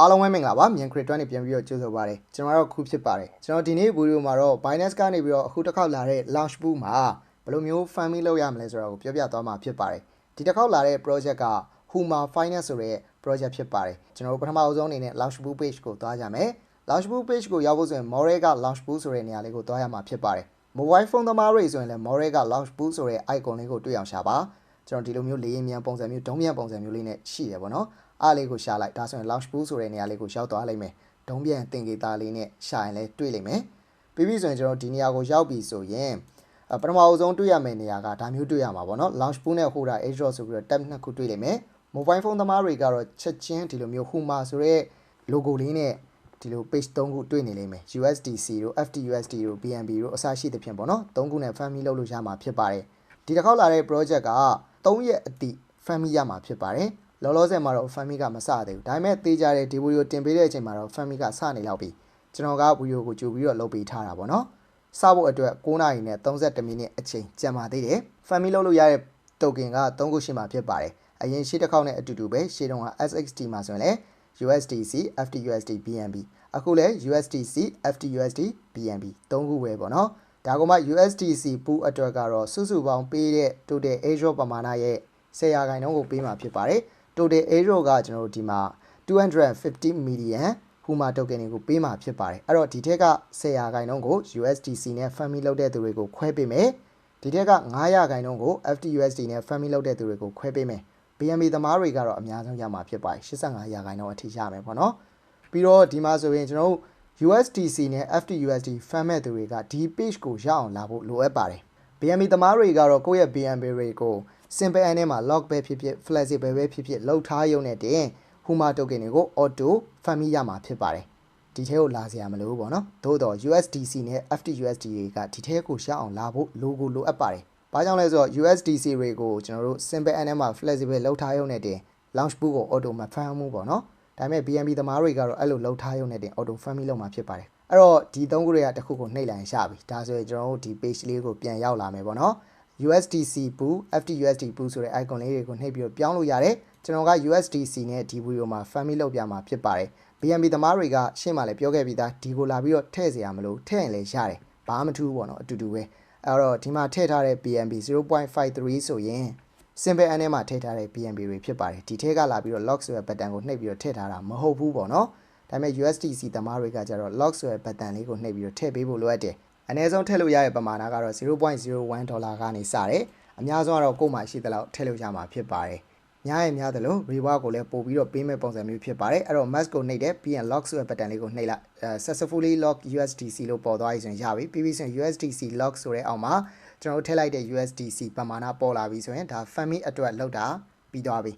အားလုံးပဲမင်္ဂလာပါမြန် credit နဲ့ပြန်ပြီးတော့ကြိုဆိုပါရစေကျွန်တော်တို့ခုဖြစ်ပါတယ်ကျွန်တော်ဒီနေ့ဗီဒီယိုမှာတော့ Binance ကနေပြီးတော့အခုတစ်ခေါက်လာတဲ့ launch pool မှာဘယ်လိုမျိုး funding လုပ်ရမလဲဆိုတော့ကိုပြောပြသွားမှာဖြစ်ပါတယ်ဒီတစ်ခေါက်လာတဲ့ project က Huma Finance ဆိုတဲ့ project ဖြစ်ပါတယ်ကျွန်တော်တို့ပထမအဆုံးအနေနဲ့ launch pool page ကိုသွားကြမယ် launch pool page ကိုရောက်ဖို့ဆိုရင် More က launch pool ဆိုတဲ့နေရာလေးကိုသွားရမှာဖြစ်ပါတယ် mobile phone သမားတွေဆိုရင်လည်း More က launch pool ဆိုတဲ့ icon လေးကိုတွေ့အောင်ရှာပါကျွန်တော်ဒီလိုမျိုးလေးရင်မြန်ပုံစံမျိုးဒုံးမြန်ပုံစံမျိုးလေးနဲ့ရှိရပါတော့ အားလေးကိုရှာလိုက်ဒါဆိုရင် launch pool ဆိုတဲ့နေရာလေးကိုရောက်သွားလိမ့်မယ်ဒုံးပြန်တင်ကေတာလေးနဲ့ရှာရင်လည်းတွေ့လိမ့်မယ်ပြီးပြီဆိုရင်ကျွန်တော်ဒီနေရာကိုရောက်ပြီဆိုရင်အပထမအဆုံးတွေ့ရမယ့်နေရာကဒါမျိုးတွေ့ရမှာပေါ့နော် launch pool နဲ့ holder edge drop ဆိုပြီးတော့ tab နှစ်ခုတွေ့လိမ့်မယ် mobile phone သမားတွေကတော့ချက်ချင်းဒီလိုမျိုး Huma ဆိုတဲ့ logo လေးနဲ့ဒီလို page 3ခုတွေ့နေလိမ့်မယ် USDC တို့ FTUSD တို့ BNB တို့အစရှိသဖြင့်ပေါ့နော်3ခုနဲ့ family လုပ်လို့ရမှာဖြစ်ပါတယ်ဒီတစ်ခေါက်လာတဲ့ project က3ရက်အတိ family ရမှာဖြစ်ပါတယ် လောလောဆယ်မှာတော့ family ကမစသေးဘူးဒါပေမဲ့တေးကြတဲ့ဒီဗီဒီယိုတင်ပေးတဲ့အချိန်မှာတော့ family ကစနေလောက်ပြီကျွန်တော်ကဗီဒီယိုကိုကြိုပြီးတော့လုပ်ပေးထားတာပေါ့နော်စဖို့အတွက်9နာရီနဲ့32မိနစ်အချိန်ကျန်ပါသေးတယ် family လုပ်လို့ရတဲ့ token က3ခုရှိမှဖြစ်ပါတယ်အရင်ရှေ့တစ်ခေါက်နဲ့အတူတူပဲရှေ့တုန်းက SXT မှာဆိုရင်လည်း USDC FTUSD BNB အခုလည်း USDC FTUSD BNB သုံးခုပဲပေါ့နော်ဒါကမှ USDC pool အတွက်ကတော့စုစုပေါင်းပေးတဲ့ total airdrop ပမာဏရဲ့10ရာခိုင်နှုန်းကိုပေးမှာဖြစ်ပါတယ် total airdrop ကကျွန်တော်တို့ဒီမှာ250 million Huma token တွေကိုပေးမှာဖြစ်ပါတယ်အဲ့တော့ဒီထက်က10ရာခိုင်နှုန်းကို USDC နဲ့ family လုပ်တဲ့သူတွေကိုခွဲပေးမယ်ဒီထက်က9ရာခိုင်နှုန်းကို FTUSD နဲ့ family လုပ်တဲ့သူတွေကိုခွဲပေးမယ် BNB သမားတွေကတော့အများဆုံးရမှာဖြစ်ပါတယ်85ရာခိုင်နှုန်းအထိရမယ်ပေါ့နော်ပြီးတော့ဒီမှာဆိုရင်ကျွန်တော်တို့ USDC နဲ့ FTUSD ဖမ်းမဲ့သူတွေကဒီ page ကိုရအောင်လာဖို့လိုအပ်ပါတယ် BNB သမားတွေကတော့ကိုယ့်ရဲ့ BNB တွေကို simple n ထဲမှာ log ပဲဖြစ်ဖြစ် flexible ပဲဖြစ်ဖြစ်လောက်ထားရုံနဲ့တင် Huma token တွေကို auto ဖမ်းမိရမှာဖြစ်ပါတယ်ဒီထဲကိုလာစရာမလိုဘူးပေါ့နော်သို့တော့ USDC နဲ့ FTUSD တွေကဒီထဲကိုရအောင်လာဖို့ logo လိုအပ်ပါတယ်ဘာကြောင့်လဲဆိုတော့ USDC တွေကိုကျွန်တော်တို့ simple n ထဲမှာ flexible လောက်ထားရုံနဲ့တင် launch book ကို auto မဖမ်းမှုပေါ့နော်ဒါပေမဲ့ BNB သမားတွေကတော့အဲ့လိုလောက်ထားရုံနဲ့တင် auto family လောက်မှာဖြစ်ပါတယ်အဲ့တော့ဒီသုံးခုတွေကတစ်ခုကိုနှိပ်လိုက်ရပြီဒါဆိုရင်ကျွန်တော်တို့ဒီ page လေးကိုပြန်ရောက်လာမယ်ပေါ့နော် USDC pool FTUSD pool ဆိုတဲ့ icon လေးတွေကိုနှိပ်ပြီးတော့ပြောင်းလို့ရတယ်ကျွန်တော်က USDC နဲ့ဒီ video မှာ family လောက်ပြမှာဖြစ်ပါတယ် BNB သမားတွေကရှင်းမှလည်းပြောခဲ့ပြီးသားဒီကိုလာပြီးတော့ထည့်เสียရမလို့ထည့်ရင်လည်းရတယ်ဘာမှမထူးဘူးပေါ့နော်အတူတူပဲအဲ့တော့ဒီမှာထည့်ထားတဲ့ BNB 0.53ဆိုရင် simple n ထဲမှာထည့်ထားတဲ့ BNB တွေဖြစ်ပါတယ်ဒီထဲကလာပြီးတော့ lock ဆိုတဲ့ button ကိုနှိပ်ပြီးတော့ထည့်ထားတာမဟုတ်ဘူးပေါ့နော်ဒါပေမဲ့ USDC သမားတွေကကြတော့ lock ဆိုတဲ့ button လေးကိုနှိပ်ပြီးတော့ထည့်ပေးဖို့လိုအပ်တယ် အနည်းဆုံးထည့်လို့ရတဲ့ပမာဏကတော့0.01ဒေါ်လာကနေစတယ်အများဆုံးကတော့ကိုယ်မှရှိသလောက်ထည့်လို့ရမှာဖြစ်ပါတယ်များရင်များတယ်လို့ reward ကိုလည်းပို့ပြီးတော့ပေးမဲ့ပုံစံမျိုးဖြစ်ပါတယ်အဲ့တော့ mask ကိုနှိပ်တယ်ပြီးရင် lock ဆိုတဲ့ button လေးကိုနှိပ်လိုက် successfully lock USDC လို့ပေါ်သွားပြီဆိုရင်ရပြီပြီးပြီးဆိုရင် USDC lock ဆိုတဲ့အောက်မှာကျွန်တော်တို့ထည့်လိုက်တဲ့ USDC ပမာဏပေါ်လာပြီဆိုရင်ဒါ family အတွက်လောက်တာပြီးသွားပြီ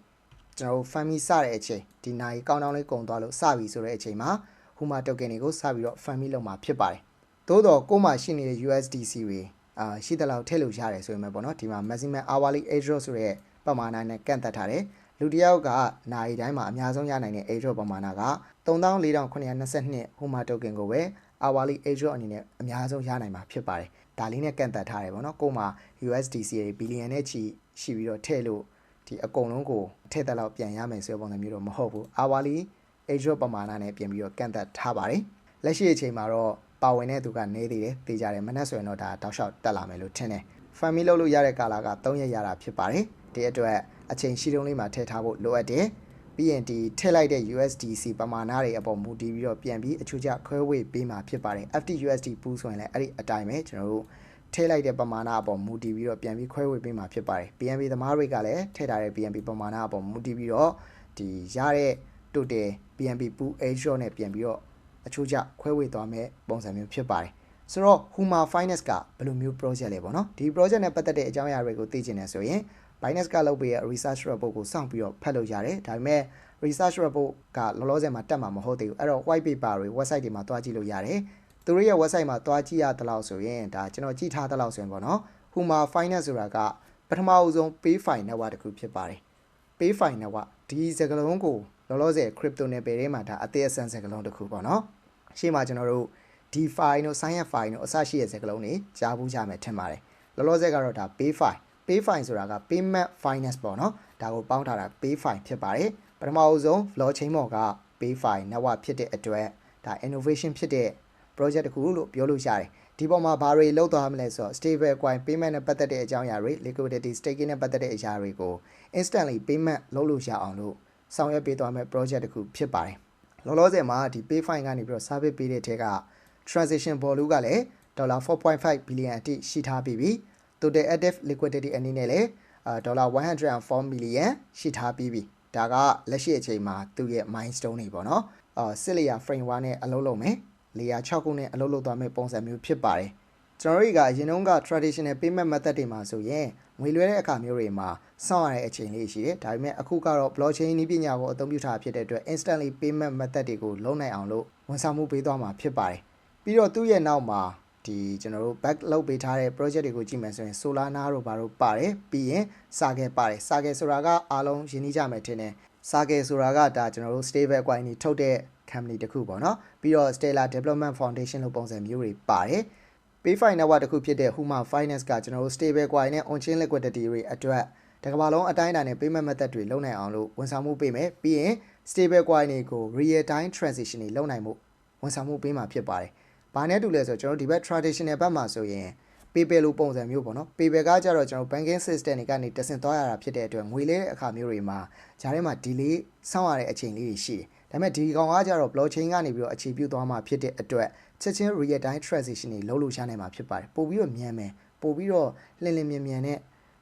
ကျွန်တော်တို့ family စတဲ့အချိန်ဒီနိုင်ကောင်းတောင်းလေးကုန်သွားလို့စပြီဆိုတဲ့အချိန်မှာ Huma token တွေကိုစပြီးတော့ family လောက်မှာဖြစ်ပါတယ် သို့တော့ကိုယ်မှာရှိနေတဲ့ USDC တွေအာရှိသလောက်ထည့်လို့ရတယ်ဆိုရင်ပဲပေါ့နော်ဒီမှာ maximum hourly airdrop ဆိုတဲ့ပမာဏနဲ့ကန့်သက်ထားတယ်လူတစ်ယောက်ကနိုင်တိုင်းမှာအများဆုံးရနိုင်တဲ့ airdrop ပမာဏက34,922 Huma token ကိုပဲ hourly airdrop အနေနဲ့အများဆုံးရနိုင်မှာဖြစ်ပါတယ်ဒါလေးနဲ့ကန့်သက်ထားတယ်ပေါ့နော်ကို့မှာ USDC တွေဘီလီယံနဲ့ချီရှိပြီးတော့ထည့်လို့ဒီအကုန်လုံးကိုထည့်သက်လောက်ပြန်ရမယ်ဆိုတဲ့ပုံစံမျိုးတော့မဟုတ်ဘူး hourly airdrop ပမာဏနဲ့ပြင်ပြီးတော့ကန့်သက်ထားပါတယ်လက်ရှိအချိန်မှာတော့ ပါဝင်တဲ့သူကနေသေးတယ်သိကြတယ်မနှက်ဆိုရင်တော့ဒါတောက်လျှောက်တက်လာမယ်လို့ထင်တယ် family လုပ်လို့ရတဲ့ကာလာက3ရက်ရတာဖြစ်ပါတယ်ဒီအတွက်အချိန်ရှိတုံးလေးမှာထည့်ထားဖို့လိုအပ်တယ်ပြီးရင်ဒီထည့်လိုက်တဲ့ USDC ပမာဏတွေအပေါ်မူတည်ပြီးတော့ပြန်ပြီးအချို့ကျခွဲဝေပေးမှာဖြစ်ပါတယ် FTUSD pool ဆိုရင်လည်းအဲ့ဒီအတိုင်းပဲကျွန်တော်တို့ထည့်လိုက်တဲ့ပမာဏအပေါ်မူတည်ပြီးတော့ပြန်ပြီးခွဲဝေပေးမှာဖြစ်ပါတယ် BNB သမားတွေကလည်းထည့်ထားတဲ့ BNB ပမာဏအပေါ်မူတည်ပြီးတော့ဒီရတဲ့ total BNB pool airdrop နဲ့ပြန်ပြီးတော့ အချို့ကျခွဲဝေသွားမဲ့ပုံစံမျိုးဖြစ်ပါတယ်ဆိုတော့ Huma Finance ကဘယ်လိုမျိုး project လဲပေါ့နော်ဒီ project နဲ့ပတ်သက်တဲ့အကြောင်းအရာတွေကိုသိချင်တယ်ဆိုရင် Binance ကလုပ်ပေးတဲ့ research report ကိုစောင့်ပြီးတော့ဖတ်လို့ရတယ်ဒါပေမဲ့ research report ကလောလောဆယ်မှာတက်မှာမဟုတ်သေးဘူးအဲ့တော့ white paper တွေ website တွေမှာတွားကြည့်လို့ရတယ်သူတို့ရဲ့ website မှာတွားကြည့်ရသလောက်ဆိုရင်ဒါကျွန်တော်ကြည့်ထားသလောက်ဆိုရင်ပေါ့နော် Huma Finance ဆိုတာကပထမအဆုံး pay file network တစ်ခုဖြစ်ပါတယ် pay file network ဒီစကားလုံးကိုလောလောဆယ် crypto နယ်ပယ်ထဲမှာဒါအသေးအဆန်းစကားလုံးတစ်ခုပေါ့နော် ရှေ့မှာကျွန်တော်တို့ DeFi တို့ Science File တို့အစရှိတဲ့စကားလုံးတွေကြားဘူးကြမယ်ထင်ပါတယ်လောလောဆယ်ကတော့ဒါ pay file pay file ဆိုတာက payment finance ပေါ့နော်ဒါကိုပေါင်းထားတာ pay file ဖြစ်ပါတယ်ပထမအဆုံး blockchain ပေါ်က Payfy network ဖြစ်တဲ့အတွက်ဒါ innovation ဖြစ်တဲ့ project တစ်ခုလို့ပြောလို့ရတယ်ဒီပေါ်မှာဘာတွေလောက်သွားမလဲဆိုတော့ stable coin payment နဲ့ပတ်သက်တဲ့အကြောင်းအရာတွေ liquidity staking နဲ့ပတ်သက်တဲ့အရာတွေကို instantly payment လုပ်လို့ရအောင်လို့ဆောင်ရွက်ပေးသွားမယ့် project တစ်ခုဖြစ်ပါတယ် လောလောဆယ်မှာဒီ Payfy ကနေပြီးတော့ service ပေးတဲ့ထဲက transaction volume ကလည်း $4.5 billion အထိရှိထားပြီးပြီ total active liquidity အနေနဲ့လည်းဒေါ်လာ104 million ရှိထားပြီးပြီဒါကလက်ရှိအချိန်မှာသူ့ရဲ့ milestone တွေပေါ့နော်အာစစ်လျာ framework နဲ့အလုပ်လုပ်မယ်လေယာ6ခုနဲ့အလုပ်လုပ်သွားမယ့်ပုံစံမျိုးဖြစ်ပါတယ် ကျွန်တော်တို့ကအရင်တုန်းက traditional payment method တွေမှာဆိုရင်ငွေလွှဲတဲ့အခါမျိုးတွေမှာစောင့်ရတဲ့အချိန်လေးရှိတယ်ဒါပေမဲ့အခုကတော့ blockchain နည်းပညာကိုအသုံးပြုထားဖြစ်တဲ့အတွက် instantly payment method တွေကိုလုံးနိုင်အောင်လို့ဝန်ဆောင်မှုပေးသွားမှာဖြစ်ပါတယ်ပြီးတော့သူ့ရဲ့နောက်မှာဒီကျွန်တော်တို့ back လုပ်ပေးထားတဲ့ project တွေကိုကြည့်မယ်ဆိုရင် Solana တို့ဘာတို့ပါတယ်ပြီးရင် Saga ပါတယ် Saga ဆိုတာကအားလုံးရင်းနှီးကြမယ်ထင်တယ် Saga ဆိုတာကဒါကျွန်တော်တို့ stable coin တွေထုတ်တဲ့ company တစ်ခုပေါ့နော်ပြီးတော့ Stellar Development Foundation လို့ပုံစံမျိုးတွေပါတယ် Payfy network တစ်ခုဖြစ်တဲ့ Huma Finance ကကျွန်တော်တို့ stable coin နဲ့ on chain liquidity တွေအတွက်တကမ္ဘာလုံးအတိုင်းအတာနဲ့ payment method တွေလုပ်နိုင်အောင်လို့ဝန်ဆောင်မှုပေးမယ်ပြီးရင် stable coin တွေကို real time transaction တွေလုပ်နိုင်မှုဝန်ဆောင်မှုပေးမှာဖြစ်ပါတယ်။ဘာနဲ့တူလဲဆိုတော့ကျွန်တော်ဒီဘက် traditional ဘက်မှာဆိုရင် PayPal လိုပုံစံမျိုးပေါ့နော် PayPal ကကြတော့ကျွန်တော် banking system တွေကနေတဆင့်သွားရတာဖြစ်တဲ့အတွက်ငွေလဲတဲ့အခါမျိုးတွေမှာဂျားထဲမှာ delay စောင့်ရတဲ့အချိန်လေးတွေရှိတယ်။ဒါပေမဲ့ဒီကောင်ကကြတော့ blockchain ကနေပြီးတော့အခြေပြုသွားမှာဖြစ်တဲ့အတွက် ချက်ချင်း real time transaction တွေလုပ်လို့ရနိုင်မှာဖြစ်ပါတယ်။ပို့ပြီးတော့မြန်မယ်ပို့ပြီးတော့လင်းလင်းမြန်မြန်နဲ့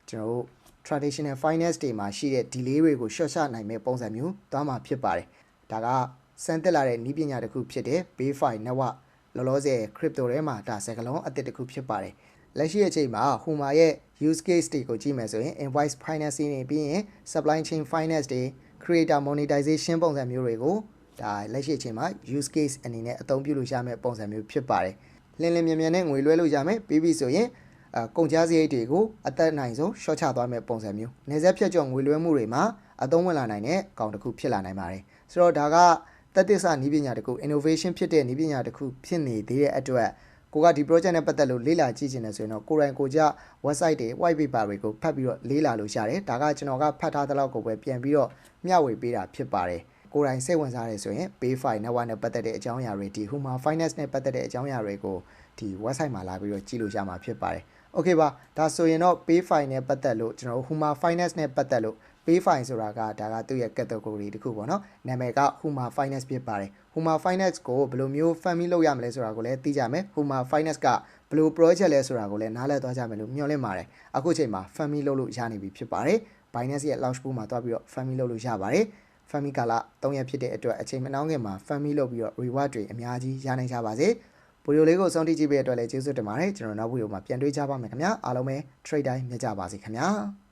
ကျွန်တော်တို့ traditional finance တွေမှာရှိတဲ့ delay တွေကို short ချနိုင်မဲ့ပုံစံမျိုးသွားမှာဖြစ်ပါတယ်။ဒါကစမ်းသစ်လာတဲ့နည်းပညာတစ်ခုဖြစ်တဲ့ Bayfi network လောလောဆယ် crypto ထဲမှာဒါစကလုံးအသစ်တစ်ခုဖြစ်ပါတယ်။လက်ရှိအချိန်မှာ Huma ရဲ့ use case တွေကိုကြည့်မယ်ဆိုရင် invoice financing တွေပြီးရင် supply chain finance တွေ creator monetization ပုံစံမျိုးတွေကို ဒါလက်ရှိအချိန်မှာ use case အနေနဲ့အသုံးပြုလို့ရမယ့်ပုံစံမျိုးဖြစ်ပါတယ်။လင်းလင်းမြန်မြန်နဲ့ငွေလွှဲလို့ရမယ်ပြီးပြီဆိုရင်အကုန်ကြားစရိတ်တွေကိုအသက်နိုင်ဆုံးရှော့ချသွားမယ့်ပုံစံမျိုးနေဆက်ဖြတ်ကျော်ငွေလွှဲမှုတွေမှာအသုံးဝင်လာနိုင်တဲ့ကောင်တစ်ခုဖြစ်လာနိုင်ပါတယ်ဆိုတော့ဒါကတက်သစ္စာနည်းပညာတစ်ခု innovation ဖြစ်တဲ့နည်းပညာတစ်ခုဖြစ်နေသေးတဲ့အတွက်ကိုကဒီ project နဲ့ပတ်သက်လို့လေ့လာကြည့်ချင်တယ်ဆိုရင်တော့ကိုယ်တိုင်ကိုကြ website တွေ white paper တွေကိုဖတ်ပြီးတော့လေ့လာလို့ရတယ်ဒါကကျွန်တော်ကဖတ်ထားတဲ့လောက်ကိုပဲပြန်ပြီးတော့မျှဝေပေးတာဖြစ်ပါတယ် ကိုယ်တိုင်စိတ်ဝင်စားတယ်ဆိုရင် Payfy network နဲ့ပတ်သက်တဲ့အကြောင်းအရာတွေဒီ Huma Finance နဲ့ပတ်သက်တဲ့အကြောင်းအရာတွေကိုဒီ website မှာလာပြီးတော့ကြည့်လို့ရမှာဖြစ်ပါတယ်။ Okay ပါဒါဆိုရင်တော့ Payfy နဲ့ပတ်သက်လို့ကျွန်တော်တို့ Huma Finance နဲ့ပတ်သက်လို့ Payfy ဆိုတာကဒါကသူ့ရဲ့ category တစ်ခုပေါ့နော်။နာမည်က Huma Finance ဖြစ်ပါတယ်။ Huma Finance ကိုဘယ်လိုမျိုး family လုပ်ရမလဲဆိုတာကိုလည်းသိကြမယ်။ Huma Finance ကဘယ်လို project လဲဆိုတာကိုလည်းနားလည်သွားကြမယ်လို့မျှော်လင့်ပါတယ်။အခုချိန်မှာ family လုပ်လို့ရနေပြီဖြစ်ပါတယ်။ Binance ရဲ့ launch pool မှာတွားပြီးတော့ family လုပ်လို့ရပါတယ်။ family ကာလ3ရက်ဖြစ်တဲ့အတွက်အချိန်မနှောင်းခင်မှာ family လုပ်ပြီးတော့ reward တွေအများကြီးရနိုင်ကြပါစေ။ဗီဒီယိုလေးကိုစောင့်ကြည့်ကြည့်ပေးတဲ့အတွက်လည်းကျေးဇူးတင်ပါတယ်ကျွန်တော်နောက်ဗီဒီယိုမှာပြန်တွေ့ကြပါမယ်ခင်ဗျာအားလုံးပဲ trade တိုင်းမြတ်ကြပါစေခင်ဗျာ